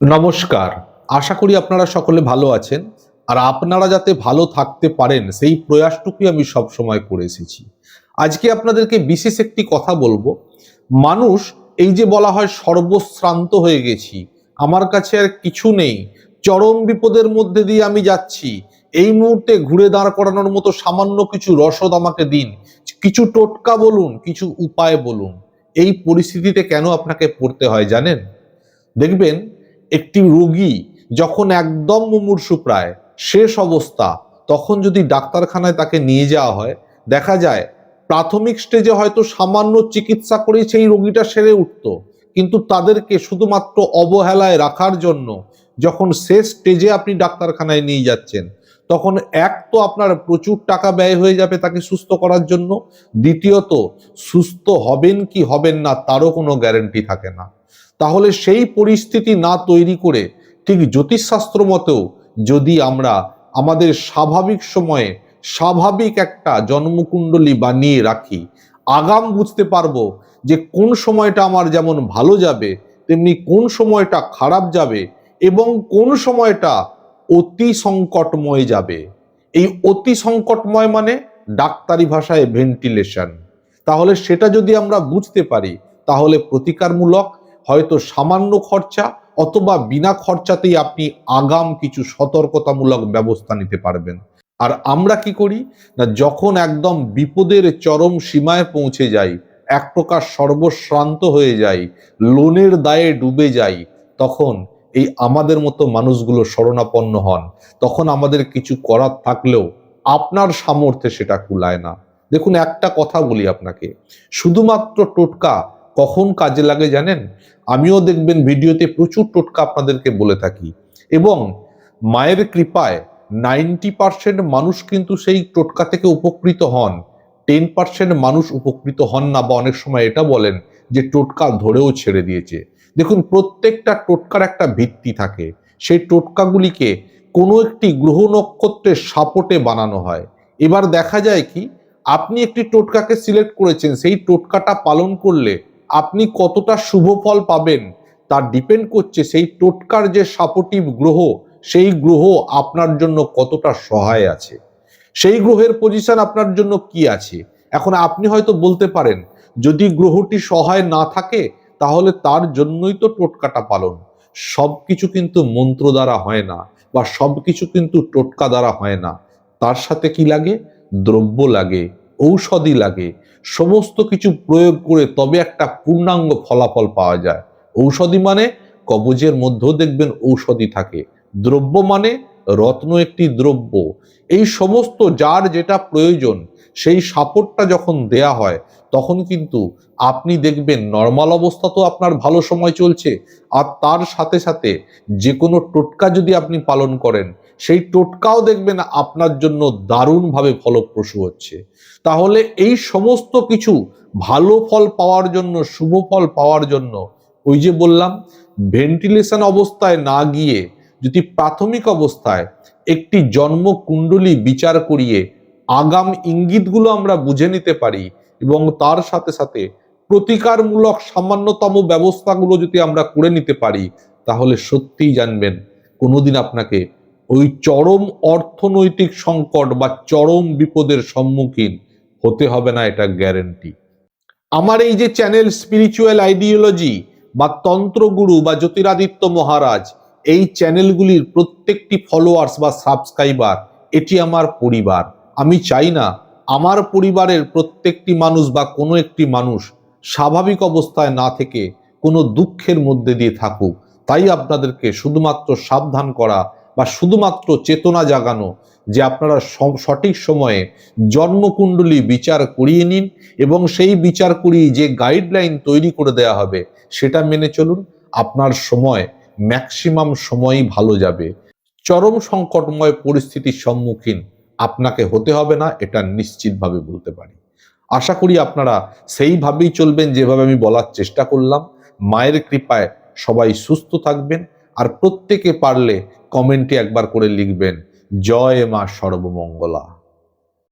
নমস্কার। আশা করি আপনারা সকলে ভালো আছেন আর আপনারা যাতে ভালো থাকতে পারেন, সেই প্রয়াসটুকুই আমি সব সময় করে এসেছি। আজকে আপনাদেরকে বিশেষ একটি কথা বলব। মানুষ, এই যে বলা হয় সর্বশ্রান্ত হয়ে গেছি, আমার কাছে আর কিছু নেই। চরম বিপদের মধ্যে দিয়ে আমি যাচ্ছি। এই মুহূর্তে ঘুরে দাঁড় করানোর মতো সামান্য কিছু রসদ আমাকে দিন। কিছু টোটকা বলুন, কিছু উপায় বলুন। এই পরিস্থিতিতে কেন আপনাকে পড়তে হয় জানেন? দেখবেন একটি রোগী যখন একদম মুমূর্ষু প্রায়, শেষ অবস্থা, তখন যদি ডাক্তারখানায় তাকে নিয়ে যাওয়া হয়, দেখা যায় প্রাথমিক স্টেজে হয়তো সামান্য চিকিৎসা করেই সেই রোগীটা সেরে উঠত। কিন্তু তাদেরকে শুধুমাত্র অবহেলায় রাখার জন্য যখন শেষ স্টেজে আপনি ডাক্তারখানায় নিয়ে যাচ্ছেন, তখন এক তো আপনার প্রচুর টাকা ব্যয় হয়ে যাবে তাকে সুস্থ করার জন্য, দ্বিতীয়ত, সুস্থ হবেন কি হবেন না তারও কোনো গ্যারেন্টি থাকে না। তাহলে সেই পরিস্থিতি না তৈরি করে ঠিক জ্যোতিষশাস্ত্র মতেও যদি আমরা আমাদের স্বাভাবিক সময়ে স্বাভাবিক একটা জন্মকুণ্ডলী বানিয়ে রাখি, আগাম বুঝতে পারব যে কোন সময়টা আমার যেমন ভালো যাবে, তেমনি কোন সময়টা খারাপ যাবে এবং কোন সময়টা অতি সংকটময় যাবে। এই অতি সংকটময় মানে ডাক্তারি ভাষায় ভেন্টিলেশন। তাহলে সেটা যদি আমরা বুঝতে পারি, তাহলে প্রতিকারমূলক হয়তো সামান্য খরচা অথবা বিনা খরচাতেই আপনি আগাম কিছু সতর্কতামূলক ব্যবস্থা নিতে পারবেন। আর আমরা কি করি? না, যখন একদম বিপদের চরম সীমায় পৌঁছে যাই, এক প্রকার সর্বশ্রান্ত হয়ে যাই, লোনের দায়ে ডুবে যাই, তখন এই আমাদের মতো মানুষগুলো শরণাপন্ন হন। তখন আমাদের কিছু করার থাকলেও আপনার সামর্থ্যে সেটা কুলায় না। দেখুন, একটা কথা বলি আপনাকে। শুধুমাত্র টোটকা কখন কাজে লাগে জানেন? আমিও দেখবেন ভিডিওতে প্রচুর টোটকা আপনাদেরকে বলে থাকি। এবং মায়ের কৃপায় নাইনটি পার্সেন্ট মানুষ কিন্তু সেই টোটকা থেকে উপকৃত হন। টেন পার্সেন্ট মানুষ উপকৃত হন না বা অনেক সময় এটা বলেন যে টোটকা ধরেও ছেড়ে দিয়েছে। দেখুন, প্রত্যেকটা টোটকার একটা ভিত্তি থাকে। সেই টোটকাগুলিকে কোনো একটি গ্রহ নক্ষত্রের সাপোর্টে বানানো হয়। এবার দেখা যায় কি, আপনি একটি টোটকাকে সিলেক্ট করেছেন, সেই টোটকাটা পালন করলে আপনি কতটা শুভ ফল পাবেন তার ডিপেন্ড করছে সেই টোটকার যে সাপোর্টিভ গ্রহ, সেই গ্রহ আপনার জন্য কতটা সহায় আছে। সেই গ্রহের পজিশন আপনার জন্য কি আছে? এখন আপনি হয়তো বলতে পারেন, যদি গ্রহটি সহায় না থাকে, তাহলে তার জন্যই তো টোটকাটা পালন। সব কিছু কিন্তু মন্ত্র দ্বারা হয় না বা সব কিছু কিন্তু টোটকা দ্বারা হয় না। তার সাথে কি লাগে? দ্রব্য লাগে। ঔষধি লাগে। সমস্ত কিছু প্রয়োগ করে তবে একটা পূর্ণাঙ্গ ফলাফল পাওয়া যায়। ঔষধি মানে কবজের মধ্যেও দেখবেন ঔষধি থাকে। দ্রব্য মানে রত্ন একটি দ্রব্য। এই সমস্ত যার যেটা প্রয়োজন, সেই সাপোর্টটা যখন দেয়া হয়, তখন কিন্তু আপনি দেখবেন নর্মাল অবস্থা তো আপনার ভালো সময় চলছে। আর তার সাথে সাথে যে কোনো টোটকা যদি আপনি পালন করেন সেই টোটকাও দেখবেন আপনার জন্য দারুণভাবে ফলপ্রসূ হচ্ছে। তাহলে এই সমস্ত কিছু ভালো ফল পাওয়ার জন্য, শুভ ফল পাওয়ার জন্য, ওই যে বললাম, ভেন্টিলেশন অবস্থায় না গিয়ে যদি প্রাথমিক অবস্থায় একটি জন্ম কুণ্ডলী বিচার করিয়ে আগাম ইঙ্গিতগুলো আমরা বুঝে নিতে পারি এবং তার সাথে সাথে প্রতিকারমূলক সামান্যতম ব্যবস্থাগুলো যদি আমরা করে নিতে পারি, তাহলে সত্যিই জানবেন কোনোদিন আপনাকে ওই চরম অর্থনৈতিক সংকট বা চরম বিপদের সম্মুখীন হতে হবে না, এটা গ্যারেন্টি আমার এই যে চ্যানেল স্পিরিচুয়াল আইডিওলজি বা তন্ত্রগুরু বা জ্যোতিরাদিত্য মহারাজ, এই চ্যানেলগুলির প্রত্যেকটি ফলোয়ার্স বা সাবস্ক্রাইবার এটি আমার পরিবার। আমি চাই না আমার পরিবারের প্রত্যেকটি মানুষ বা কোনো একটি মানুষ স্বাভাবিক অবস্থায় না থেকে কোনো দুঃখের মধ্যে দিয়ে থাকুক। তাই আপনাদেরকে শুধুমাত্র সাবধান করা বা শুধুমাত্র চেতনা জাগানো যে আপনারা সঠিক সময়ে জন্মকুণ্ডলী বিচার করিয়ে নিন এবং সেই বিচার করিয়ে যে গাইডলাইন তৈরি করে দেয়া হবে সেটা মেনে চলুন। আপনার সময় ম্যাক্সিমাম সময়ই ভালো যাবে। চরম সংকটময় পরিস্থিতির সম্মুখীন আপনাকে হতে হবে না, এটা নিশ্চিতভাবে বলতে পারি। আশা করি আপনারা সেইভাবেই চলবেন, যেভাবে আমি বলার চেষ্টা করলাম। মায়ের কৃপায় সবাই সুস্থ থাকবেন। আর প্রত্যেকে পারলে কমেন্টে একবার করে লিখবেন জয় মা সর্বমঙ্গলা।